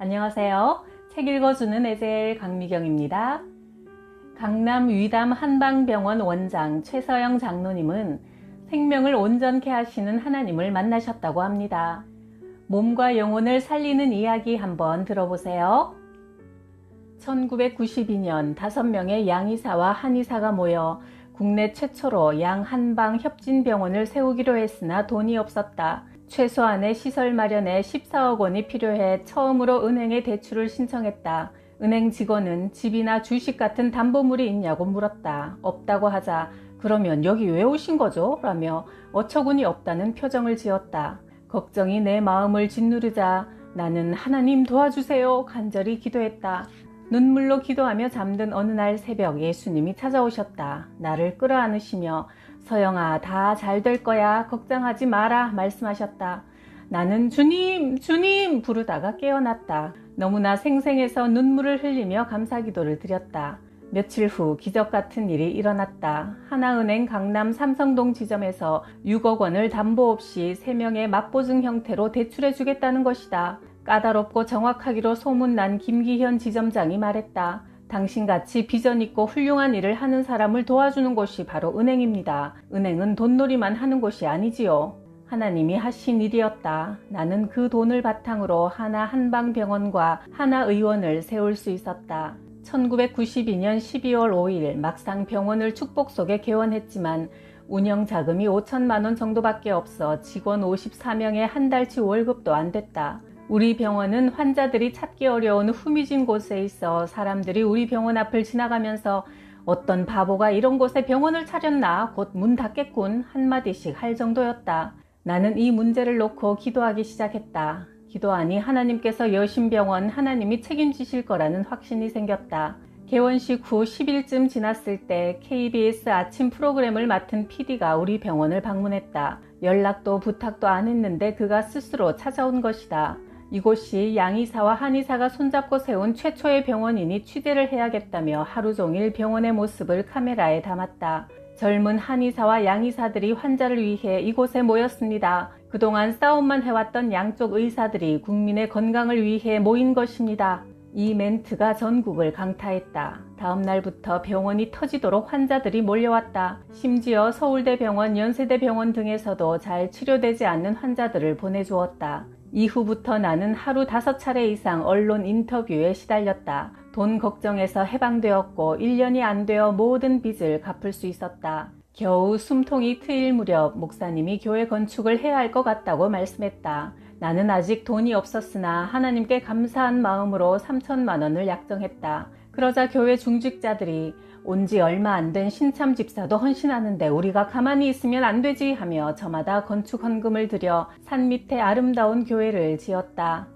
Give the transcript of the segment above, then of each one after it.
안녕하세요. 책 읽어주는 에젤 강미경입니다. 강남 위담 한방병원 원장 최서영 장로님은 생명을 온전케 하시는 하나님을 만나셨다고 합니다. 몸과 영혼을 살리는 이야기 한번 들어보세요. 1992년 5명의 양의사와 한의사가 모여 국내 최초로 양 한방 협진병원을 세우기로 했으나 돈이 없었다. 최소한의 시설 마련에 14억 원이 필요해 처음으로 은행에 대출을 신청했다. 은행 직원은 집이나 주식 같은 담보물이 있냐고 물었다. 없다고 하자 그러면 여기 왜 오신 거죠? 라며 어처구니 없다는 표정을 지었다. 걱정이 내 마음을 짓누르자 나는 하나님 도와주세요 간절히 기도했다. 눈물로 기도하며 잠든 어느 날 새벽 예수님이 찾아오셨다. 나를 끌어안으시며 서영아 다 잘 될 거야 걱정하지 마라 말씀하셨다. 나는 주님 주님 부르다가 깨어났다. 너무나 생생해서 눈물을 흘리며 감사 기도를 드렸다. 며칠 후 기적 같은 일이 일어났다. 하나은행 강남 삼성동 지점에서 6억 원을 담보 없이 3명의 맞보증 형태로 대출해 주겠다는 것이다. 까다롭고 정확하기로 소문난 김기현 지점장이 말했다. 당신같이 비전 있고 훌륭한 일을 하는 사람을 도와주는 곳이 바로 은행입니다. 은행은 돈놀이만 하는 곳이 아니지요. 하나님이 하신 일이었다. 나는 그 돈을 바탕으로 하나 한방병원과 하나 의원을 세울 수 있었다. 1992년 12월 5일 막상 병원을 축복 속에 개원했지만 운영 자금이 5천만 원 정도밖에 없어 직원 54명의 한 달치 월급도 안 됐다. 우리 병원은 환자들이 찾기 어려운 후미진 곳에 있어 사람들이 우리 병원 앞을 지나가면서 어떤 바보가 이런 곳에 병원을 차렸나 곧 문 닫겠군 한마디씩 할 정도였다. 나는 이 문제를 놓고 기도하기 시작했다. 기도하니 하나님께서 여신병원 하나님이 책임지실 거라는 확신이 생겼다. 개원식 후 10일쯤 지났을 때 KBS 아침 프로그램을 맡은 PD가 우리 병원을 방문했다. 연락도 부탁도 안 했는데 그가 스스로 찾아온 것이다. 이곳이 양의사와 한의사가 손잡고 세운 최초의 병원이니 취재를 해야겠다며 하루 종일 병원의 모습을 카메라에 담았다. 젊은 한의사와 양의사들이 환자를 위해 이곳에 모였습니다. 그동안 싸움만 해왔던 양쪽 의사들이 국민의 건강을 위해 모인 것입니다. 이 멘트가 전국을 강타했다. 다음 날부터 병원이 터지도록 환자들이 몰려왔다. 심지어 서울대병원, 연세대병원 등에서도 잘 치료되지 않는 환자들을 보내주었다. 이후부터 나는 하루 다섯 차례 이상 언론 인터뷰에 시달렸다. 돈 걱정에서 해방되었고 1년이 안 되어 모든 빚을 갚을 수 있었다. 겨우 숨통이 트일 무렵 목사님이 교회 건축을 해야 할 것 같다고 말씀했다. 나는 아직 돈이 없었으나 하나님께 감사한 마음으로 3천만 원을 약정했다. 그러자 교회 중직자들이 온 지 얼마 안 된 신참 집사도 헌신하는데 우리가 가만히 있으면 안 되지 하며 저마다 건축 헌금을 들여 산 밑에 아름다운 교회를 지었다.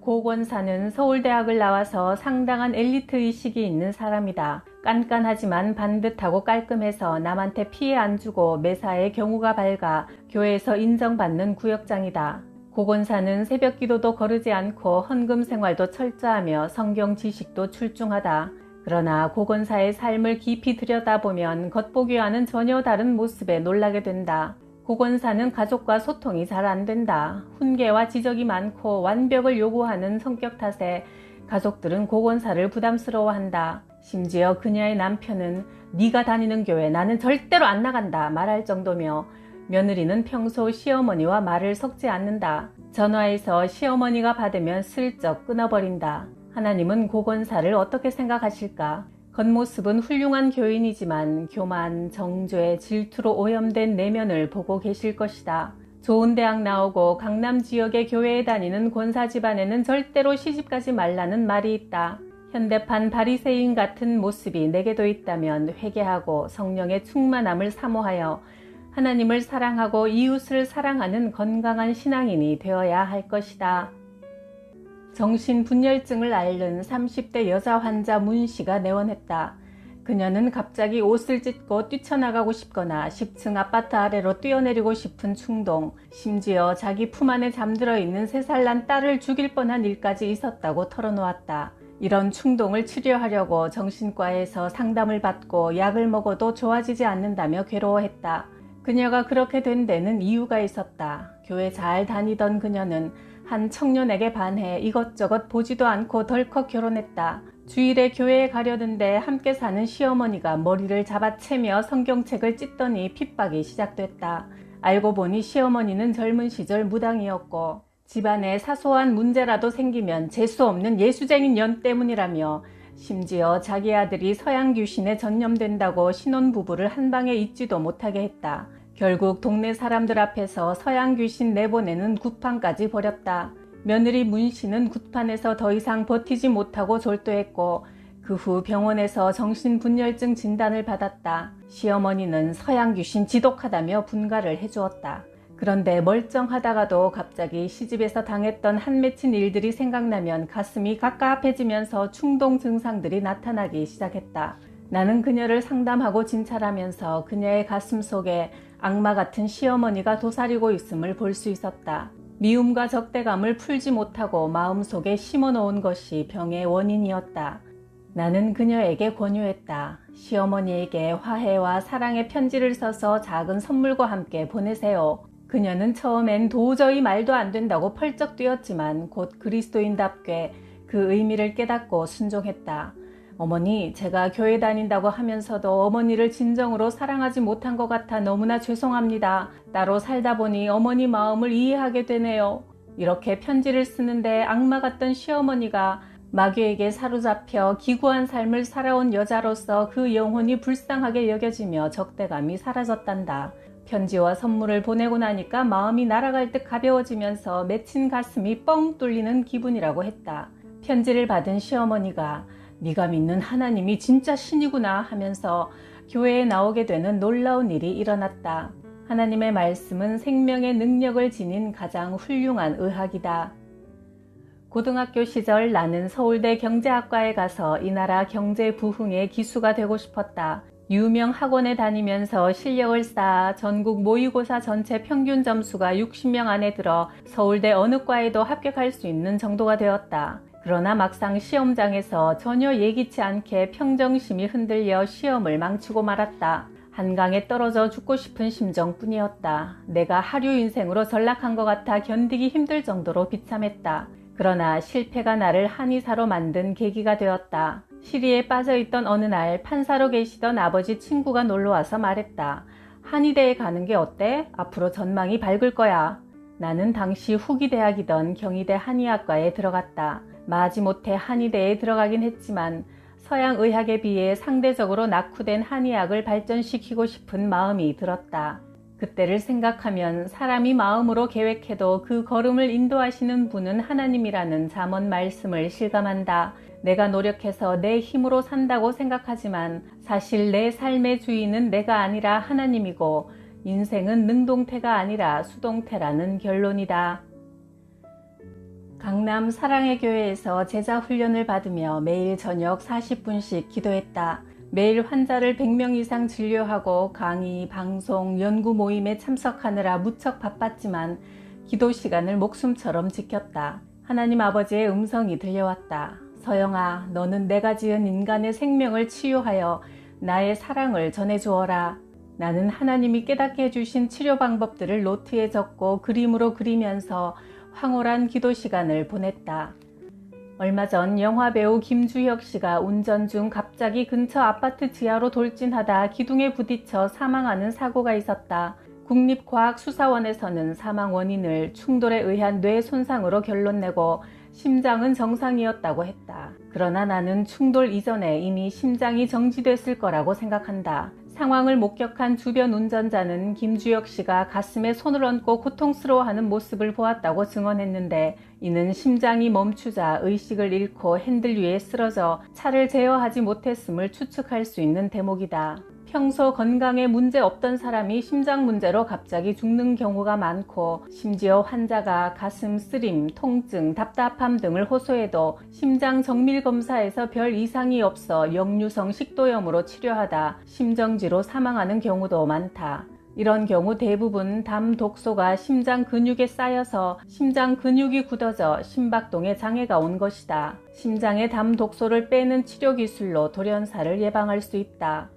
고권사는 서울대학을 나와서 상당한 엘리트 의식이 있는 사람이다. 깐깐하지만 반듯하고 깔끔해서 남한테 피해 안 주고 매사에 경우가 밝아 교회에서 인정받는 구역장이다. 고건사는 새벽 기도도 거르지 않고 헌금 생활도 철저하며 성경 지식도 출중하다. 그러나 고건사의 삶을 깊이 들여다보면 겉보기와는 전혀 다른 모습에 놀라게 된다. 고건사는 가족과 소통이 잘 안 된다. 훈계와 지적이 많고 완벽을 요구하는 성격 탓에 가족들은 고건사를 부담스러워한다. 심지어 그녀의 남편은 네가 다니는 교회 나는 절대로 안 나간다 말할 정도며 며느리는 평소 시어머니와 말을 섞지 않는다. 전화해서 시어머니가 받으면 슬쩍 끊어버린다. 하나님은 고건사를 어떻게 생각하실까? 겉모습은 훌륭한 교인이지만 교만, 정죄, 질투로 오염된 내면을 보고 계실 것이다. 좋은 대학 나오고 강남 지역의 교회에 다니는 권사 집안에는 절대로 시집가지 말라는 말이 있다. 현대판 바리새인 같은 모습이 내게도 있다면 회개하고 성령의 충만함을 사모하여 하나님을 사랑하고 이웃을 사랑하는 건강한 신앙인이 되어야 할 것이다. 정신분열증을 앓는 30대 여자 환자 문 씨가 내원했다. 그녀는 갑자기 옷을 찢고 뛰쳐나가고 싶거나 10층 아파트 아래로 뛰어내리고 싶은 충동, 심지어 자기 품 안에 잠들어 있는 3살 난 딸을 죽일 뻔한 일까지 있었다고 털어놓았다. 이런 충동을 치료하려고 정신과에서 상담을 받고 약을 먹어도 좋아지지 않는다며 괴로워했다. 그녀가 그렇게 된 데는 이유가 있었다. 교회 잘 다니던 그녀는 한 청년에게 반해 이것저것 보지도 않고 덜컥 결혼했다. 주일에 교회에 가려는데 함께 사는 시어머니가 머리를 잡아채며 성경책을 찢더니 핍박이 시작됐다. 알고 보니 시어머니는 젊은 시절 무당이었고 집안에 사소한 문제라도 생기면 재수 없는 예수쟁인 년 때문이라며 심지어 자기 아들이 서양 귀신에 전념된다고 신혼부부를 한 방에 잊지도 못하게 했다. 결국 동네 사람들 앞에서 서양 귀신 내보내는 굿판까지 벌였다. 며느리 문 씨는 굿판에서 더 이상 버티지 못하고 졸도했고 그 후 병원에서 정신분열증 진단을 받았다. 시어머니는 서양 귀신 지독하다며 분가를 해주었다. 그런데 멀쩡하다가도 갑자기 시집에서 당했던 한 맺힌 일들이 생각나면 가슴이 갑갑해지면서 충동 증상들이 나타나기 시작했다. 나는 그녀를 상담하고 진찰하면서 그녀의 가슴 속에 악마 같은 시어머니가 도사리고 있음을 볼 수 있었다. 미움과 적대감을 풀지 못하고 마음속에 심어놓은 것이 병의 원인이었다. 나는 그녀에게 권유했다. 시어머니에게 화해와 사랑의 편지를 써서 작은 선물과 함께 보내세요. 그녀는 처음엔 도저히 말도 안 된다고 펄쩍 뛰었지만 곧 그리스도인답게 그 의미를 깨닫고 순종했다. 어머니, 제가 교회 다닌다고 하면서도 어머니를 진정으로 사랑하지 못한 것 같아 너무나 죄송합니다. 따로 살다 보니 어머니 마음을 이해하게 되네요. 이렇게 편지를 쓰는데 악마 같던 시어머니가 마귀에게 사로잡혀 기구한 삶을 살아온 여자로서 그 영혼이 불쌍하게 여겨지며 적대감이 사라졌단다. 편지와 선물을 보내고 나니까 마음이 날아갈 듯 가벼워지면서 맺힌 가슴이 뻥 뚫리는 기분이라고 했다. 편지를 받은 시어머니가 네가 믿는 하나님이 진짜 신이구나 하면서 교회에 나오게 되는 놀라운 일이 일어났다. 하나님의 말씀은 생명의 능력을 지닌 가장 훌륭한 의학이다. 고등학교 시절 나는 서울대 경제학과에 가서 이 나라 경제 부흥의 기수가 되고 싶었다. 유명 학원에 다니면서 실력을 쌓아 전국 모의고사 전체 평균 점수가 60명 안에 들어 서울대 어느 과에도 합격할 수 있는 정도가 되었다. 그러나 막상 시험장에서 전혀 예기치 않게 평정심이 흔들려 시험을 망치고 말았다. 한강에 떨어져 죽고 싶은 심정뿐이었다. 내가 하류 인생으로 전락한 것 같아 견디기 힘들 정도로 비참했다. 그러나 실패가 나를 한의사로 만든 계기가 되었다. 시리에 빠져있던 어느 날 판사로 계시던 아버지 친구가 놀러와서 말했다. 한의대에 가는 게 어때? 앞으로 전망이 밝을 거야. 나는 당시 후기 대학이던 경희대 한의학과에 들어갔다. 마지못해 한의대에 들어가긴 했지만 서양 의학에 비해 상대적으로 낙후된 한의학을 발전시키고 싶은 마음이 들었다. 그때를 생각하면 사람이 마음으로 계획해도 그 걸음을 인도하시는 분은 하나님이라는 잠언 말씀을 실감한다. 내가 노력해서 내 힘으로 산다고 생각하지만 사실 내 삶의 주인은 내가 아니라 하나님이고 인생은 능동태가 아니라 수동태라는 결론이다. 강남 사랑의 교회에서 제자 훈련을 받으며 매일 저녁 40분씩 기도했다. 매일 환자를 100명 이상 진료하고 강의, 방송, 연구 모임에 참석하느라 무척 바빴지만 기도 시간을 목숨처럼 지켰다. 하나님 아버지의 음성이 들려왔다. 서영아, 너는 내가 지은 인간의 생명을 치유하여 나의 사랑을 전해주어라. 나는 하나님이 깨닫게 해주신 치료 방법들을 노트에 적고 그림으로 그리면서 황홀한 기도 시간을 보냈다. 얼마 전 영화 배우 김주혁 씨가 운전 중 갑자기 근처 아파트 지하로 돌진하다 기둥에 부딪혀 사망하는 사고가 있었다. 국립과학수사원에서는 사망 원인을 충돌에 의한 뇌 손상으로 결론 내고 심장은 정상이었다고 했다. 그러나 나는 충돌 이전에 이미 심장이 정지됐을 거라고 생각한다. 상황을 목격한 주변 운전자는 김주혁 씨가 가슴에 손을 얹고 고통스러워하는 모습을 보았다고 증언했는데 이는 심장이 멈추자 의식을 잃고 핸들 위에 쓰러져 차를 제어하지 못했음을 추측할 수 있는 대목이다. 평소 건강에 문제 없던 사람이 심장 문제로 갑자기 죽는 경우가 많고 심지어 환자가 가슴 쓰림, 통증, 답답함 등을 호소해도 심장 정밀 검사에서 별 이상이 없어 역류성 식도염으로 치료하다 심정지로 사망하는 경우도 많다. 이런 경우 대부분 담 독소가 심장 근육에 쌓여서 심장 근육이 굳어져 심박동에 장애가 온 것이다. 심장의 담 독소를 빼는 치료 기술로 돌연사를 예방할 수 있다.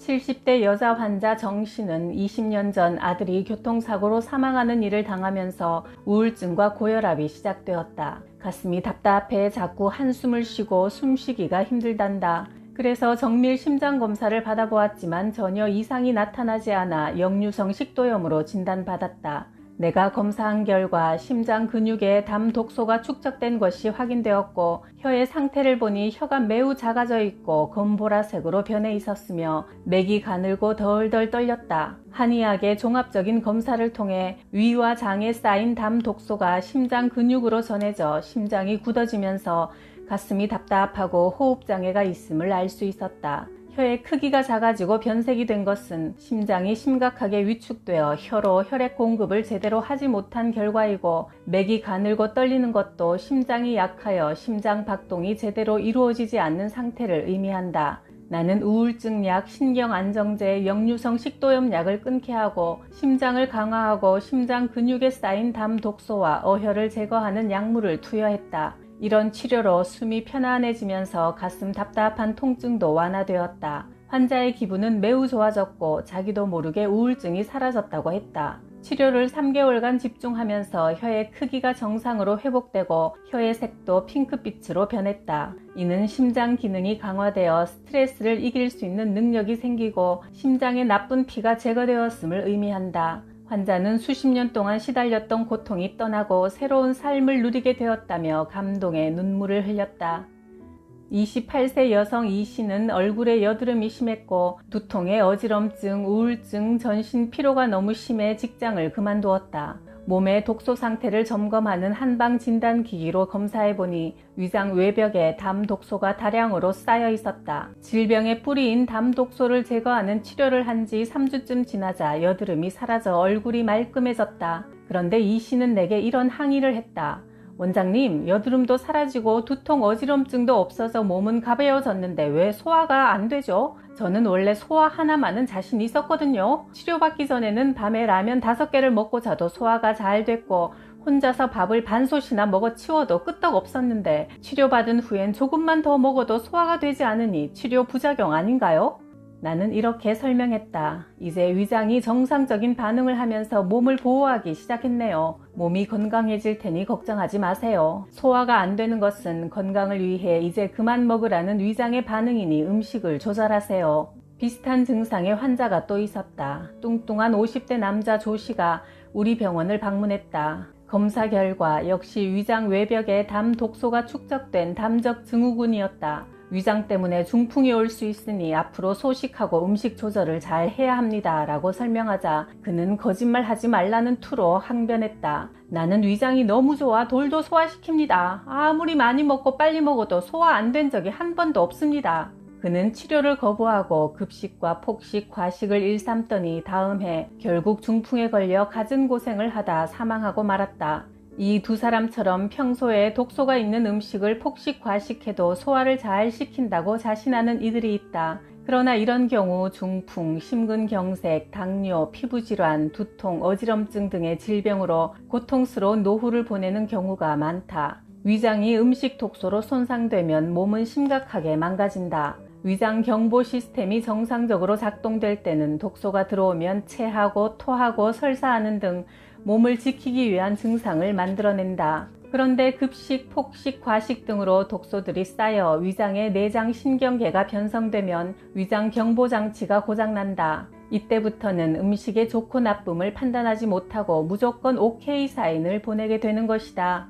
70대 여자 환자 정 씨는 20년 전 아들이 교통사고로 사망하는 일을 당하면서 우울증과 고혈압이 시작되었다. 가슴이 답답해 자꾸 한숨을 쉬고 숨쉬기가 힘들단다. 그래서 정밀 심장 검사를 받아보았지만 전혀 이상이 나타나지 않아 역류성 식도염으로 진단받았다. 내가 검사한 결과 심장 근육에 담 독소가 축적된 것이 확인되었고 혀의 상태를 보니 혀가 매우 작아져 있고 검보라색으로 변해 있었으며 맥이 가늘고 덜덜 떨렸다. 한의학의 종합적인 검사를 통해 위와 장에 쌓인 담 독소가 심장 근육으로 전해져 심장이 굳어지면서 가슴이 답답하고 호흡장애가 있음을 알 수 있었다. 혀의 크기가 작아지고 변색이 된 것은 심장이 심각하게 위축되어 혀로 혈액 공급을 제대로 하지 못한 결과이고 맥이 가늘고 떨리는 것도 심장이 약하여 심장 박동이 제대로 이루어지지 않는 상태를 의미한다. 나는 우울증 약, 신경 안정제, 역류성 식도염 약을 끊게 하고 심장을 강화하고 심장 근육에 쌓인 담 독소와 어혈을 제거하는 약물을 투여했다. 이런 치료로 숨이 편안해지면서 가슴 답답한 통증도 완화되었다. 환자의 기분은 매우 좋아졌고 자기도 모르게 우울증이 사라졌다고 했다. 치료를 3개월간 집중하면서 혀의 크기가 정상으로 회복되고 혀의 색도 핑크빛으로 변했다. 이는 심장 기능이 강화되어 스트레스를 이길 수 있는 능력이 생기고 심장의 나쁜 피가 제거되었음을 의미한다. 환자는 수십 년 동안 시달렸던 고통이 떠나고 새로운 삶을 누리게 되었다며 감동의 눈물을 흘렸다. 28세 여성 이 씨는 얼굴에 여드름이 심했고 두통에 어지럼증, 우울증, 전신 피로가 너무 심해 직장을 그만두었다. 몸의 독소 상태를 점검하는 한방 진단 기기로 검사해 보니 위장 외벽에 담 독소가 다량으로 쌓여 있었다. 질병의 뿌리인 담 독소를 제거하는 치료를 한 지 3주쯤 지나자 여드름이 사라져 얼굴이 말끔해졌다. 그런데 이 씨는 내게 이런 항의를 했다. 원장님, 여드름도 사라지고 두통 어지럼증도 없어서 몸은 가벼워졌는데 왜 소화가 안 되죠? 저는 원래 소화 하나만은 자신 있었거든요. 치료받기 전에는 밤에 라면 다섯 개를 먹고 자도 소화가 잘 됐고 혼자서 밥을 반솥이나 먹어 치워도 끄떡 없었는데 치료받은 후엔 조금만 더 먹어도 소화가 되지 않으니 치료 부작용 아닌가요? 나는 이렇게 설명했다. 이제 위장이 정상적인 반응을 하면서 몸을 보호하기 시작했네요. 몸이 건강해질 테니 걱정하지 마세요. 소화가 안 되는 것은 건강을 위해 이제 그만 먹으라는 위장의 반응이니 음식을 조절하세요. 비슷한 증상의 환자가 또 있었다. 뚱뚱한 50대 남자 조 씨가 우리 병원을 방문했다. 검사 결과 역시 위장 외벽에 담 독소가 축적된 담적 증후군이었다. 위장 때문에 중풍이 올 수 있으니 앞으로 소식하고 음식 조절을 잘 해야 합니다. 라고 설명하자 그는 거짓말 하지 말라는 투로 항변했다. 나는 위장이 너무 좋아 돌도 소화시킵니다. 아무리 많이 먹고 빨리 먹어도 소화 안 된 적이 한 번도 없습니다. 그는 치료를 거부하고 급식과 폭식, 과식을 일삼더니 다음 해 결국 중풍에 걸려 갖은 고생을 하다 사망하고 말았다. 이 두 사람처럼 평소에 독소가 있는 음식을 폭식, 과식해도 소화를 잘 시킨다고 자신하는 이들이 있다. 그러나 이런 경우 중풍, 심근경색, 당뇨, 피부질환, 두통, 어지럼증 등의 질병으로 고통스러운 노후를 보내는 경우가 많다. 위장이 음식 독소로 손상되면 몸은 심각하게 망가진다. 위장 경보 시스템이 정상적으로 작동될 때는 독소가 들어오면 체하고 토하고 설사하는 등 몸을 지키기 위한 증상을 만들어낸다. 그런데 급식, 폭식, 과식 등으로 독소들이 쌓여 위장의 내장 신경계가 변성되면 위장 경보 장치가 고장난다. 이때부터는 음식의 좋고 나쁨을 판단하지 못하고 무조건 OK 사인을 보내게 되는 것이다.